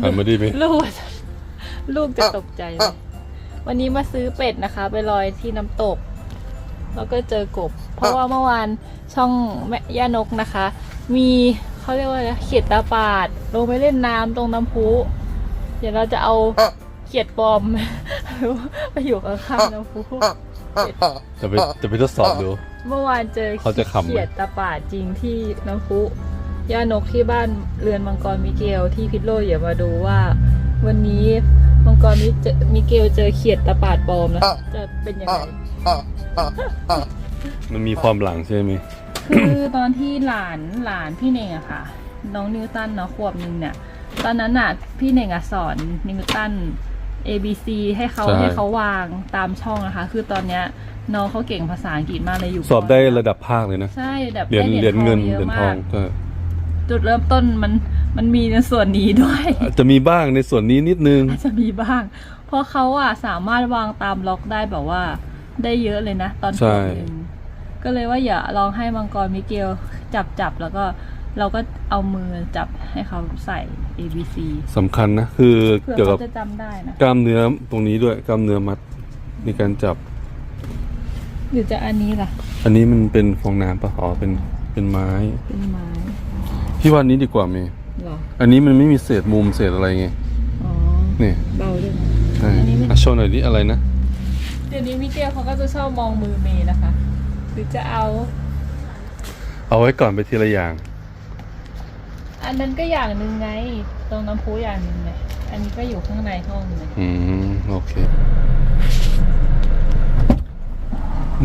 หันมาดีไหมลูก ลูกจะตกใจเลยวันนี้มาซื้อเป็ดนะคะ ไปลอยที่น้ำตก แล้วก็เจอกบ เพราะว่าเมื่อวานช่องแม่ย่านกนะคะ มีเขาเรียกว่าอะไรเขียดตาปาด ลงไปเล่นน้ำตรงน้ำพุเดี๋ยวเราจะเอาเขียดปลอมไปอยู่ข้างๆน้ำพุจะไปจะไปทดสอบดู เมื่อวานเจอเขาจะขำไหมเขียดตาปาดจริงที่น้ำพุ ย่านกที่บ้านเรือนมังกรมิเกลที่พิษโลกอย่ามาดูว่า วันนี้มังกรมิเจมิเกลเจอเขียดตาปาดปลอมนะจะเป็นยังไงมันมีความหลังใช่ไหมคือตอนที่หลานหลานพี่เน่งอะค่ะ น้องนิวตันเนาะขวบหนึ่งเนี่ย ตอนนั้นอะพี่เน่งอะสอนนิวตัน A B C ให้เขาให้เขาวางตามช่องนะคะ คือตอนเนี้ยน้องเขาเก่งภาษาอังกฤษมากเลยอยู่สอบได้ประดับภาคเลยนะ ใช่แบบเหรียญได้เหรียญเงินยเหรียญทองะมากก็ จุดเริ่มต้นมันมันมีในส่วนนี้ด้วยจะมีบ้างในส่วนนี้นิดนึง อาจจะมีบ้าง เพราะเขาอะสามารถวางตามล็อกได้แบบว่า ได้เยอะเลยนะ ตอนใช่ขวบหนึ่งก็เลยว่าอย่าลองให้มังกรมิเกลจับจับแล้วก็เราก็เอามือจับให้เขาใส่ A B C สำคัญนะ คือเพื่อเกี่ยวกัเขาบจะจำได้นะ กล้ามเนื้อตรงนี้ด้วยกล้ามเนื้อมัดในการจับ หรือจะอันนี้ล่ะ อันนี้มันเป็นฟองน้ำปะอ๋อเป็นเป็นไม้ เป็นไม้ พี่ว่าอันนี้ดีกว่าเมย์เหรออันนี้มันไม่มีเศษมุมเศษอะไรไง อ๋อนี่เบาด้วยนะใช่อันนี้ไม่อะโชว์หน่อยดิอะไรนะ เดี๋ยวนี้มิเกลเขาก็จะชอบมองมือเมย์นะคะ หรือจะเอา เอาไว้ก่อนไปทีละอย่าง อันนั้นก็อย่างหนึ่งไง ตรงน้ำพุอย่างหนึ่งไงอันนี้ก็อยู่ข้างในห้องเลยอืม โอเค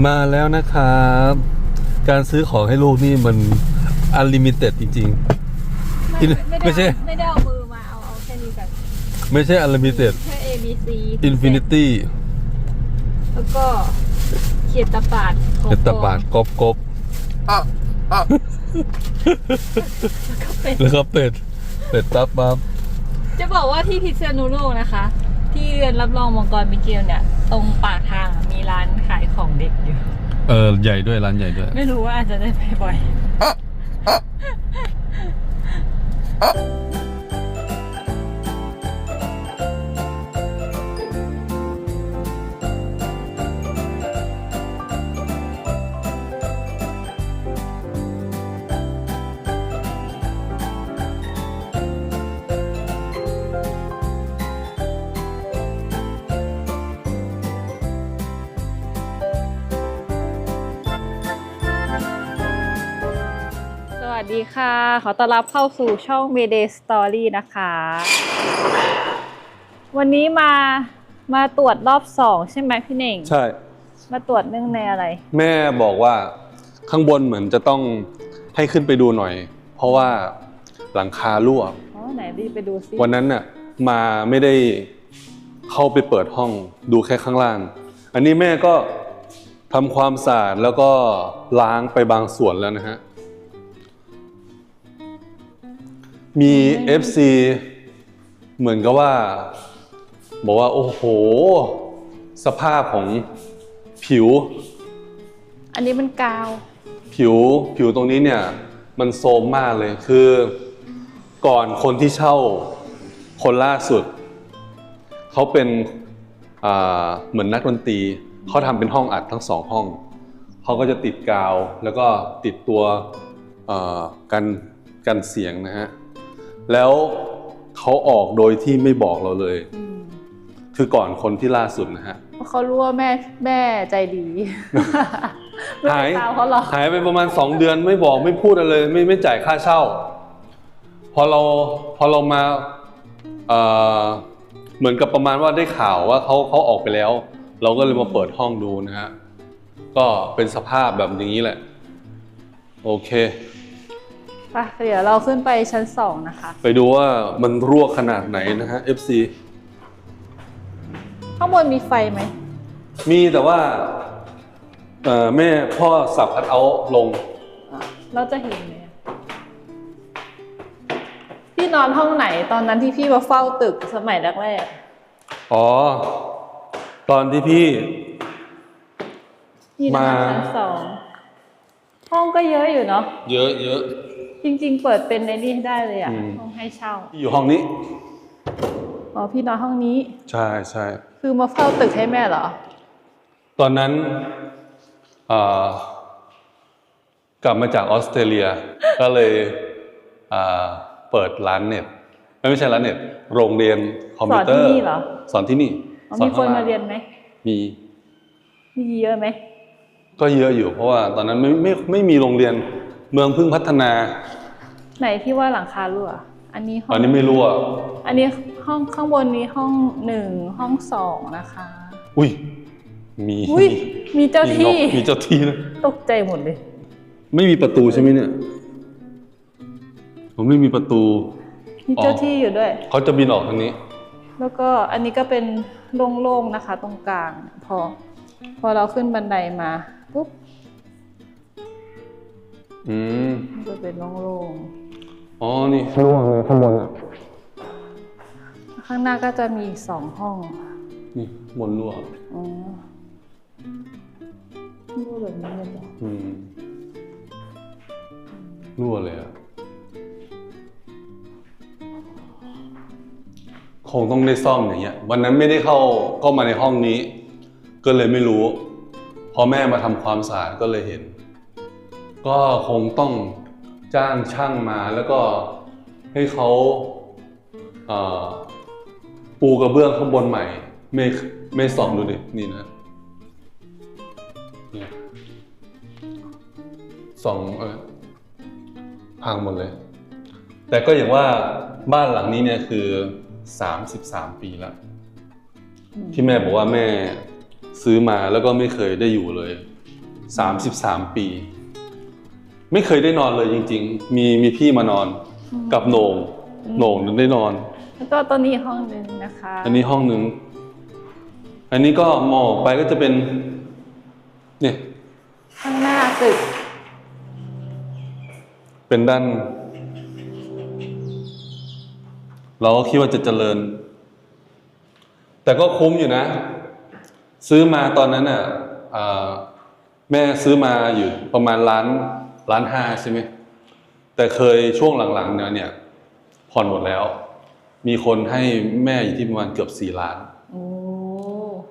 มาแล้วนะครับ การซื้อของให้ลูกนี่มัน อันลิมิเต็ดจริง ไม่ไม่ไม่ใช่ ได้เอาไม่ได้เอามือมาเอาเอาแค่นี้กันๆไม่ใช่อันลิมิเต็ดแค่ A B C อินฟินิตี้แล้วก็เขียดตะปาดของเนตาบาทกบกบเป็น แล้วก็เป็ด เป็ดปั๊บปั๊บจะบอกว่าที่พิษณุโลกนะคะ ที่เรือนรับรองมังกรมิเกลเนี่ย ตรงปากทางมีร้านขายของเด็กอยู่ เออใหญ่ด้วยร้านใหญ่ด้วย ไม่รู้ว่าอาจจะได้ไปบ่อยสวั 아! 아! สดีค่ะ ขอต้อนรับเข้าสู่ช่อง Mayday Story นะคะ วันนี้มามาตรวจรอบสองใช่ไหมพี่เน่ง ใช่ มาตรวจเนื่องในอะไร แม่บอกว่าข้างบนเหมือนจะต้องให้ขึ้นไปดูหน่อย เพราะว่าหลังคารั่ว อ๋อ ไหนรีบไปดูซิวันนั้นน่ะมาไม่ได้เข้าไปเปิดห้องดูแค่ข้างล่าง อันนี้แม่ก็ทำความสะอาดแล้วก็ล้างไปบางส่วนแล้วนะฮะ มี FC เหมือนกับว่า บอกว่า โอ้โห สภาพของผิว อันนี้มันกาว ผิวผิวตรงนี้เนี่ย มันโทรมมากเลยคือ ก่อนคนที่เช่าคนล่าสุด เขาเป็นอ่าเหมือนนักดนตรีเขาทำเป็นห้องอัดทั้งสองห้อง เขาก็จะติดกาวแล้วก็ติดตัวเอ่อกันกันเสียงนะฮะ แล้วเขาออกโดยที่ไม่บอกเราเลย คือก่อนคนที่ล่าสุดนะฮะเพราะเขารู้ว่าแม่แม่ใจดีไม่หายไปตามเขาหรอกหายไปประมาณสองเดือนไม่บอกไม่พูดอะไรเลยไม่ไม่จ่ายค่าเช่า พอเราพอเรามาเอ่อเหมือนกับประมาณว่าได้ข่าวว่าเขาเขาออกไปแล้ว เราก็เลยมาเปิดห้องดูนะฮะก็เป็นสภาพแบบอย่างนี้แหละ โอเค ไปเดี๋ยวเราขึ้นไปชั้นสองนะคะ ไปดูว่ามันรั่วขนาดไหนนะฮะ FC ข้างบนมีไฟไหม มีแต่ว่าเอ่อแม่พ่อสับคัดเอาท์ลง เราจะเห็นไหมอะพี่นอนห้องไหนตอนนั้นที่พี่มาเฝ้าตึกสมัยแรกอ๋อ ตอนที่พี่ๆพี่นอนมา ชั้นสองห้องก็เยอะอยู่เนาะ เยอะเยอะ จริง ๆ เปิดเป็นในนี่ได้เลยอะอืม ห้องให้เช่าอยู่ห้องนี้ อ๋อพี่นอนห้องนี้ ใช่ใช่คือมาเฝ้าตึกให้แม่เหรอ ตอนนั้นเอ่อกลับมาจากออสเตรเลีย ก็เลยอ่าเปิดร้านเน็ตไม่ไม่ใช่ร้านเน็ต โรงเรียนคอมพิวเตอร์ สอนที่นี่เหรอ สอนที่นี่อ๋อสอมีนคข้างนล่มาเรียนไหมมี มีเยอะไหมก็เยอะอยู่เพราะว่าตอนนั้นไม่ไม่ไม่มีโรงเรียน เมืองเพิ่งพัฒนา ไหนที่ว่าหลังคารั่ว อันนี้ห้องอันนี้ไม่รู้อะอันนี้ห้องข้างบนนี้ห้องหนึ่งห้องสองนะคะ อุ้ย มีอุ้ยมีเจ้าที่มีนกมีเจ้าที่นะตกใจหมดเลย ไม่มีประตูใช่ไหมเนี่ยผมไม่มีประตู มีเจ้าที่อยู่ด้วย เขาจะบินออกทางนี้ แล้วก็อันนี้ก็เป็นโล่งๆนะคะ ตรงกลาง พอ พอเราขึ้นบันไดมาปุ๊บ อืมมันก็เป็นโล่งอ๋อนี่ร่วงเลยข้างบนอะๆ ข้างหน้าก็จะมีอีกสองห้องนี่บนรั่วอ๋อรูแบบนี้เลยเหรออืมรั่วเลยอะคงต้องได้ซ่อมอย่างเงี้ย วันนั้นไม่ได้เข้าก็มาในห้องนี้ ก็เลยไม่รู้ พอแม่มาทำความสะอาดก็เลยเห็น ก็คงต้องจ้างช่างมาแล้วก็ให้เขาเอ่อปูกระเบื้องข้างบนใหม่ไม่ไม่ส่องดูดิ นี่นะนี่ส่องเออพังหมดเลย แต่ก็อย่างว่าบ้านหลังนี้เนี่ยคือ 33 ปีแล้ว ที่แม่บอกว่าแม่ซื้อมาแล้วก็ไม่เคยได้อยู่เลย 33 ปี ไม่เคยได้นอนเลยจริง ๆ มีมีพี่มานอนกับโหนงโหนงได้นอน แล้วก็ตัวนี้ห้องหนึ่งนะคะ อันนี้ห้องหนึ่งอันนี้ก็มองออกไปก็จะเป็น เนี่ยข้างหน้าตึก เป็นด้าน เราก็คิดว่าจะเจริญ แต่ก็คุ้มอยู่นะ ซื้อมาตอนนั้นอะอ่าแม่ซื้อมาอยู่ประมาณล้าน ล้านห้าใช่ไหมแต่เคยช่วงหลังๆเนี่ยเนี่ยผ่อนหมดแล้ว มีคนให้แม่อยู่ที่ประมาณเกือบสี่ล้านโอ้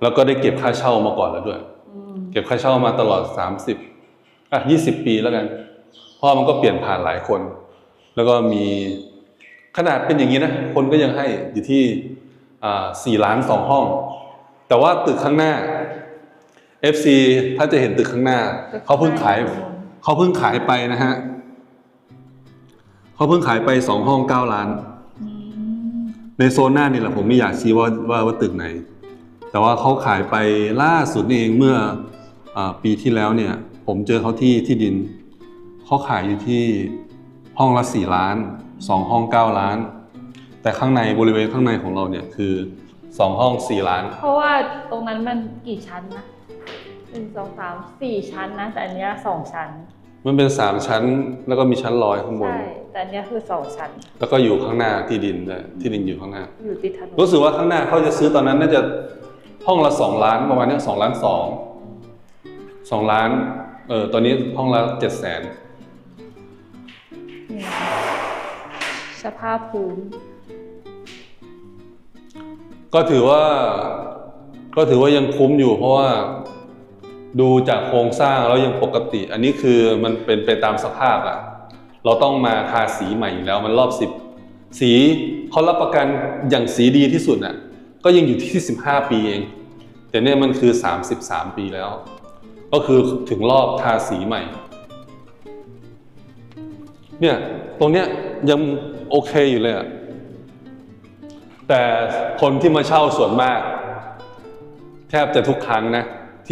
แล้วก็ได้เก็บค่าเช่ามาก่อนแล้วด้วยอืมเก็บค่าเช่ามาตลอด30อะ20ปีแล้วกันเพราะมันก็เปลี่ยนผ่านหลายคน แล้วก็มีขนาดเป็นอย่างนี้นะ คนก็ยังให้อยู่ที่อ่า4ล้านสองห้อง แต่ว่าตึกข้างหน้า FC ถ้าจะเห็นตึกข้างหน้า เขาเพิ่งขาย เขาเพิ่งขายไปนะฮะเขาเพิ่งขายไปสองห้องเก้าล้าน ในโซนหน้านี่แหละผมไม่อยากชี้ว่าว่าว่าตึกไหน แต่ว่าเขาขายไปล่าสุดนี่เองเมื่ออปีที่แล้วเนี่ย ผมเจอเขาที่ที่ดินเขาขายอยู่ที่ห้องละสี่ล้านสองห้องเก้าล้าน แต่ข้างในบริเวณข้างในของเราเนี่ยคือสองห้องสี่ล้าน เพราะว่าตรงนั้นมันกี่ชั้นนะ หนึ่งสองสามสี่ชั้นนะ แต่อันเนี้ยสองชั้น มันเป็นสามชั้นแล้วก็มีชั้นลอยข้างบน ใช่ แต่อันเนี้ยคือสองชั้น แล้วก็อยู่ข้างหน้าที่ดินด้วยที่ดินอยู่ข้างหน้า อยู่ติดถนนรู้สึกว่าข้างหน้าเขาจะซื้อตอนนั้นน่าจะห้องละสองล้านประมาณเนี้สองล้านสองสองล้านเออตอนนี้ห้องละเจ็ดแสนนี่นะคะสภาพพื้นก็ถือว่า ก็ถือว่ายังคุ้มอยู่เพราะว่า ดูจากโครงสร้างแล้วยังปกติ อันนี้คือมันเป็นไปตามสภาพอะเราต้องมาทาสีใหม่อยู่แล้วมันรอบสิบสีเขารับประกันอย่างสีดีที่สุดอะก็ยังอยู่ที่สิบห้าปีเอง แต่เนี่ยมันคือสามสิบสามปีแล้ว ก็คือถึงรอบทาสีใหม่ เนี่ยตรงเนี้ยยังโอเคอยู่เลยอะแต่คนที่มาเช่าส่วนมาก แทบจะทุกครั้งนะ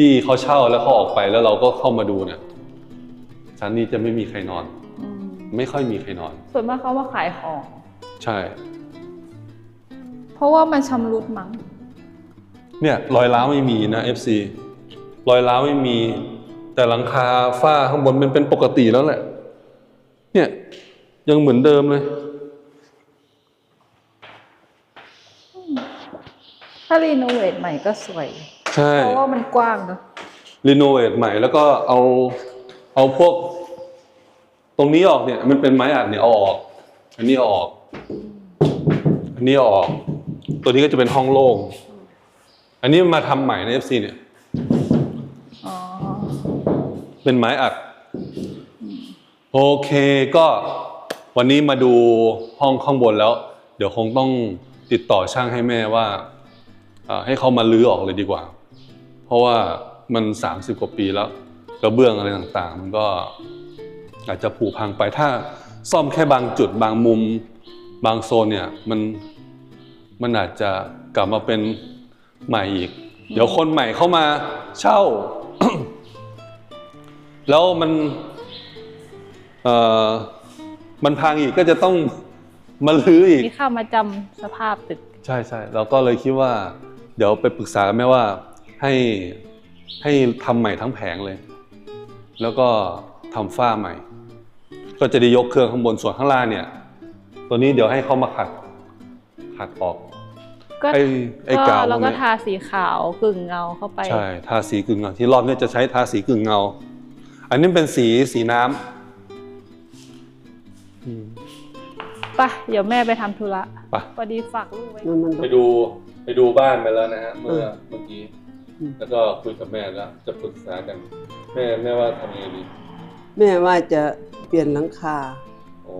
ที่เขาเช่าแล้วเขาออกไปแล้วเราก็เข้ามาดูเนี่ยชั้นนี้จะไม่มีใครนอน อืมไม่ค่อยมีใครนอน ส่วนมากเขามาขายของ ใช่ เพราะว่ามันชำรุดมั้ง เนี่ยรอยร้าวไม่มีนะ FC รอยร้าวไม่มี แต่หลังคาฝ้าข้างบนมันเป็นปกติแล้วแหละ เนี่ย ยังเหมือนเดิมเลย ถ้ารีโนเวทใหม่ก็สวย ใช่เพราะว่ามันกว้างเนอะรีโนเวทใหม่แล้วก็เอาเอาพวก ตรงนี้ออกเนี่ย มันเป็นไม้อัดเนี่ยเอาออก อันนี้เอาออก อันนี้เอาออก ตัวนี้ก็จะเป็นห้องโล่งอันนี้มาทำใหม่ใน FC เนี่ยอ๋อเป็นไม้อัด โอเคก็วันนี้มาดูห้องข้างบนแล้ว เดี๋ยวคงต้องติดต่อช่างให้แม่ว่าเอ่อให้เขามาลื้อออกเลยดีกว่า เพราะว่ามัน 30 กว่าปีแล้วกระเบื้องอะไรต่างๆ มันก็อาจจะผุพังไปถ้าซ่อมแค่บางจุดบางมุมบางโซนเนี่ยมันมันอาจจะกลับมาเป็นใหม่อีก เดี๋ยวคนใหม่เข้ามาเช่า แล้วมันเอ่อมันพังอีกก็จะต้องมาลื้ออีกมีค่ามาจำสภาพตึก ใช่ใช่เราก็เลยคิดว่า เดี๋ยวไปปรึกษากันแม่ว่า ให้ให้ทำใหม่ทั้งแผงเลย แล้วก็ทำฝ้าใหม่ ก็จะได้ยกเครื่องข้างบนส่วนข้างล่างเนี่ย ตัวนี้เดี๋ยวให้เขามาขัดขัดออกก็ไอ้ไอ้ก็กาวเราพวก็กเนี้ยทาสีขาวกึ่งเงาเข้าไปใช่ทาสีกึ่งเงาที่รอบเนี้จะใช้ทาสีกึ่งเงา อันนี้เป็นสีสีน้ำอืมไปะเดี๋ยวแม่ไปทำธุระไปพอดีฝากลูกไว้มันมันไปดูไปดูบ้านไปแล้วนะฮะเมื่อเออเมื่อกี้อืม แล้วก็คุยกับแม่แล้ว จะปรึกษากัน แม่แม่ว่าทำยังไงดีแม่ว่าจะเปลี่ยนหลังคา โอ้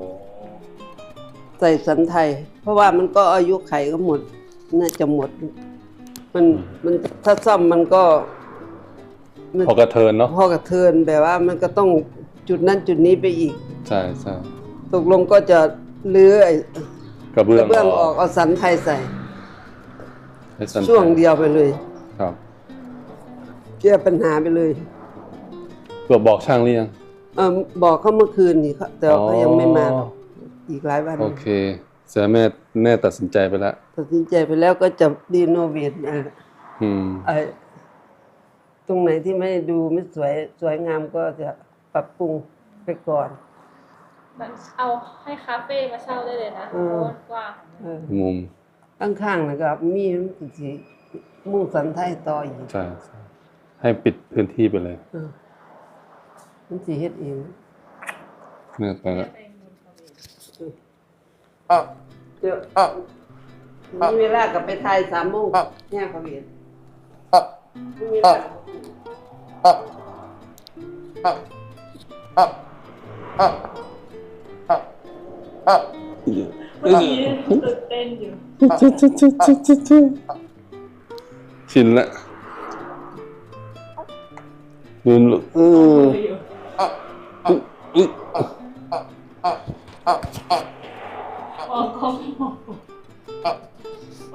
ใส่สันไทย เพราะว่ามันก็อายุไขก็หมด น่าจะหมด มันมันถ้าซ่อมมันก็มันพอกระเทินเนาะพอกระเทือนแบบว่ามันก็ต้องจุดนั้นจุดนี้ไปอีก ใช่ใช่ตกลงก็จะเลื้อไอ้กระเบื้กองระเบื้องออกเอาสันไทยใส่ให้สั้นช่วงเดียวไปเลย ครับ แก้ปัญหาไปเลยเพื่อบอกช่างหรือยัง เออบอกเขาเมื่อคืนนี่เขาแต่ว่าเขายังไม่มาหรอกอีกหลายวันโอเคแสดงแม่แม่ตัดสินใจไปแล้ว ตัดสินใจไปแล้วก็จะรีโนเวทอะไรอืม ไอ้ตรงไหนที่ไม่ดูไม่สวยสวยงามก็จะปรับปรุงไปก่อน มันเอาให้คาเฟ่มาเช่าได้เลยนะเออกว้างเออมุมข้างๆนะครับ มีสีมุ่งสันไทยต่ออีก ใช่ใช่ ให้ปิดพื้นที่ไปเลยเออมันสีเฮ็ดเองแม่ไปแล้วอะเดี๋ยวอะมีเวลากลับไปไทยสามโมงแง่เขาเห็นมีเวลาเมื่อกี้ตื่นเต้นอยู่ชินละดูนเอออุ๊ยมองกล้องมองเฮ้ยเหมือนกบเลย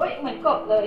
ตบอบเหมือนกบเลย